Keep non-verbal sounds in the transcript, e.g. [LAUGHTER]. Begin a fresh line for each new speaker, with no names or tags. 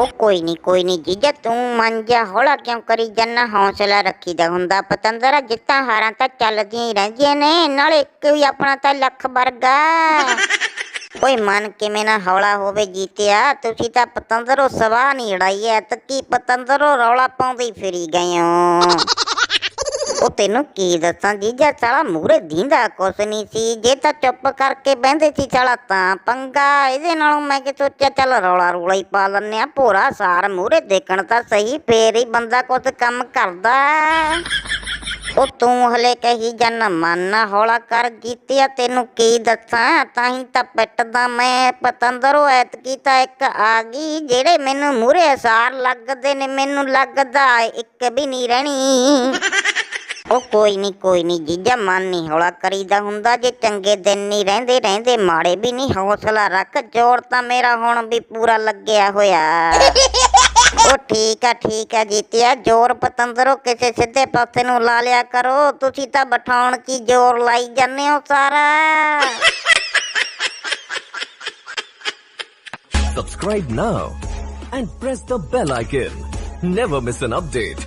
ਉਹ ਕੋਈ ਨਹੀਂ ਕੋਈ ਨਹੀਂ ਜੀਜਾ, ਤੂੰ ਮਨ ਜਾ, ਹੌਲਾ ਕਿਉਂ ਕਰੀ ਜੰਨਾ? ਹੌਸਲਾ ਰੱਖੀਦਾ ਹੁੰਦਾ ਪਤੰਦਰਾ ਜਿੱਤਾਂ ਹਾਰਾਂ ਤਾਂ ਚੱਲਦੀਆਂ ਹੀ ਰਹਿੰਦੀਆਂ ਨੇ, ਨਾਲੇ ਇੱਕ ਵੀ ਆਪਣਾ ਤਾਂ ਲੱਖ ਵਰਗਾ। ਓਏ ਮਨ ਕਿਵੇਂ ਨਾ ਹੌਲਾ ਹੋਵੇ ਜੀਤਿਆ, ਤੁਸੀਂ ਤਾਂ ਪਤੰਦਰੋ ਸਵਾਹ ਨਹੀਂ ਉਡਾਈ ਐ ਤੱਕੀ ਪਤੰਦਰੋ ਰੌਲਾ ਪਾਉਂਦੇ ਫਿਰੀ ਗਏ ਹੋ ਉਹ ਤੈਨੂੰ ਕੀ ਦੱਸਾਂ ਜੀਜਾ, ਸਾਲਾ ਮੂਰੇ ਦੀਂਦਾ ਕੁਛ ਨਹੀਂ ਸੀ। ਜੇ ਤਾਂ ਚੁੱਪ ਕਰਕੇ ਬਹਿੰਦੇ ਸੀ ਸਾਲਾ, ਤਾਂ ਪੰਗਾ। ਇਹਦੇ ਨਾਲੋਂ ਮੈਂ ਕਿ ਸੋਚਿਆ, ਚੱਲ ਰੌਲਾ ਰੌਲਾ ਹੀ ਪਾ ਲੈਨੇ ਆ ਭੋਰਾ ਸਾਰ ਮੂਰੇ ਦੇਖਣ ਤਾਂ ਸਹੀ, ਫੇਰ ਹੀ ਬੰਦਾ ਕੁਛ ਕੰਮ ਕਰਦਾ। ਉਹ ਤੂੰ ਹਲੇ ਕਹੀ ਜਨ ਮਨ ਹੌਲਾ ਕਰ ਜੀਤਿਆ ਤੈਨੂੰ ਕੀ ਦੱਸਾਂ? ਤਾਂ ਹੀ ਤਾਂ ਪਿੱਟਦਾ ਮੈਂ ਪਤੰਦਰੋ, ਐਤਕੀ ਤਾਂ ਇੱਕ ਆ ਗਈ। ਜਿਹੜੇ ਮੈਨੂੰ ਮੂਰੇ ਅਸਾਰ ਲੱਗਦੇ ਨੇ, ਮੈਨੂੰ ਲੱਗਦਾ ਇੱਕ ਵੀ ਨਹੀਂ ਰਹਿਣੀ। ਉਹ ਕੋਈ ਨਹੀਂ ਕੋਈ ਨਹੀਂ ਜੀਜਾ ਮਨ ਨਹੀਂ ਹੌਲਾ ਕਰੀਦਾ ਹੁੰਦਾ ਜੇ ਚੰਗੇ ਦਿਨ ਨਹੀਂ ਰਹਿੰਦੇ ਰਹਿੰਦੇ ਮਾੜੇ ਵੀ ਨਹੀਂ ਹੌਸਲਾ ਰੱਖ ਜ਼ੋਰ ਤਾਂ ਮੇਰਾ ਹੁਣ ਵੀ ਪੂਰਾ ਲੱਗਿਆ ਹੋਇਆ [LAUGHS] ਉਹ ਠੀਕ ਆ ਠੀਕ ਆ ਜੀਤਿਆ ਜ਼ੋਰ ਪਤੰਦਰੋ ਕਿਸੇ ਸਿੱਧੇ ਪਾਸੇ ਨੂੰ ਲਾ ਲਿਆ ਕਰੋ ਤੁਸੀਂ ਤਾਂ ਬਿਠਾਉਣ ਕੀ ਜ਼ੋਰ ਲਾਈ ਜਾਂਦੇ ਹੋ ਸਾਰਾ
Subscribe now and press the bell icon. Never miss an update.